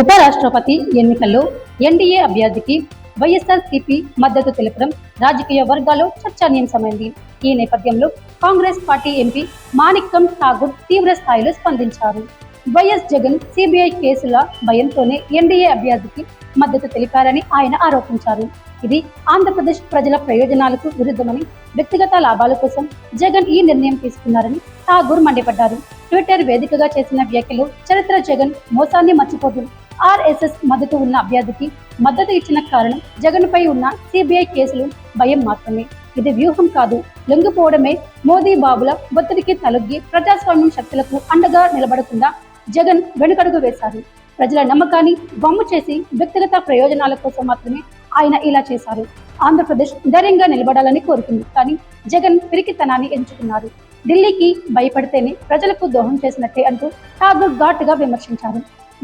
ఉపరాష్ట్రపతి ఎన్నికల్లో ఎన్డీఏ అభ్యర్థికి వైఎస్ఆర్సీపీ మద్దతు తెలపడం రాజకీయ వర్గాల్లో చర్చనీయాంశమైంది. ఈ నేపథ్యంలో కాంగ్రెస్ పార్టీ ఎంపీ మాణిక్యం ఠాగూర్ తీవ్ర స్థాయిలో స్పందించారు. వైఎస్ జగన్ సిబిఐ కేసుల భయంతోనే ఎన్డీఏ అభ్యర్థికి మద్దతు తెలిపారని ఆయన ఆరోపించారు. ఇది ఆంధ్రప్రదేశ్ ప్రజల ప్రయోజనాలకు విరుద్ధమని వ్యక్తిగత లాభాల కోసం జగన్ ఈ నిర్ణయం తీసుకున్నారని ఠాగూర్ మండిపడ్డారు. ట్విట్టర్ వేదికగా చేసిన వ్యాఖ్యలు చరిత్ర జగన్ మోసాన్ని మర్చిపోదు ఆర్ఎస్ఎస్ మద్దతు ఉన్న అభ్యర్థికి మద్దతు ఇచ్చిన కారణం జగన్ పై ఉన్న సిబిఐ కేసులు భయం మాత్రమే. ఇది వ్యూహం కాదు. లొంగిపోవడమే మోదీ బాబుల ఒత్తిడికి తలొగ్గి ప్రజాస్వామ్యం శక్తులకు అండగా నిలబడకుండా జగన్ వెనుకడుగు వేశారు. ప్రజల నమ్మకాన్ని బొమ్ము చేసి వ్యక్తిగత ప్రయోజనాల కోసం మాత్రమే ఆయన ఇలా చేశారు. ఆంధ్రప్రదేశ్ ధైర్యంగా నిలబడాలని కోరుకుంది. కానీ జగన్ పిరికితనాన్ని ఎంచుకున్నారు. ఢిల్లీకి భయపడితేనే ప్రజలకు దోహం చేసినట్టే అంటూ ఠాగూర్ ఘాటుగా విమర్శించారు.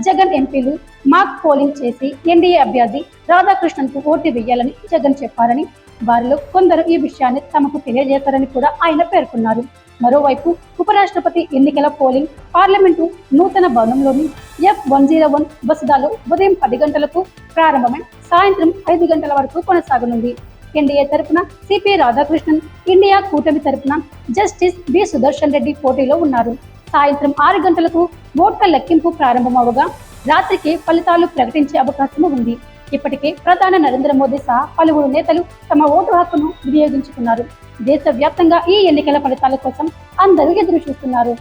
జగన్ ఎంపీలు మాక్ పోలింగ్ చేసి ఎన్డీఏ అభ్యర్థి రాధాకృష్ణన్కు ఓటు వేయాలని జగన్ చెప్పారని వారిలో కొందరు ఈ విషయాన్ని తమకు తెలియజేశారని కూడా ఆయన పేర్కొన్నారు. మరోవైపు ఉపరాష్ట్రపతి ఎన్నికల పోలింగ్ పార్లమెంటు నూతన భవనంలోని ఎఫ్ వన్ జీరో వన్ వసదాలో ఉదయం పది గంటలకు ప్రారంభమై సాయంత్రం ఐదు గంటల వరకు కొనసాగనుంది. ఎన్డీఏ తరపున సిపి రాధాకృష్ణన్ ఇండియా కూటమి తరపున జస్టిస్ బి సుదర్శన్ రెడ్డి పోటీలో ఉన్నారు. సాయంత్రం ఆరు గంటలకు ఓట్ల లెక్కింపు ప్రారంభమవగా రాత్రికి ఫలితాలు ప్రకటించే అవకాశం ఉంది. ఇప్పటికే ప్రధాని నరేంద్ర మోదీ సహా పలువురు నేతలు తమ ఓటు హక్కును వినియోగించుకున్నారు. దేశవ్యాప్తంగా ఈ ఎన్నికల ఫలితాల కోసం అందరూ ఎదురు చూస్తున్నారు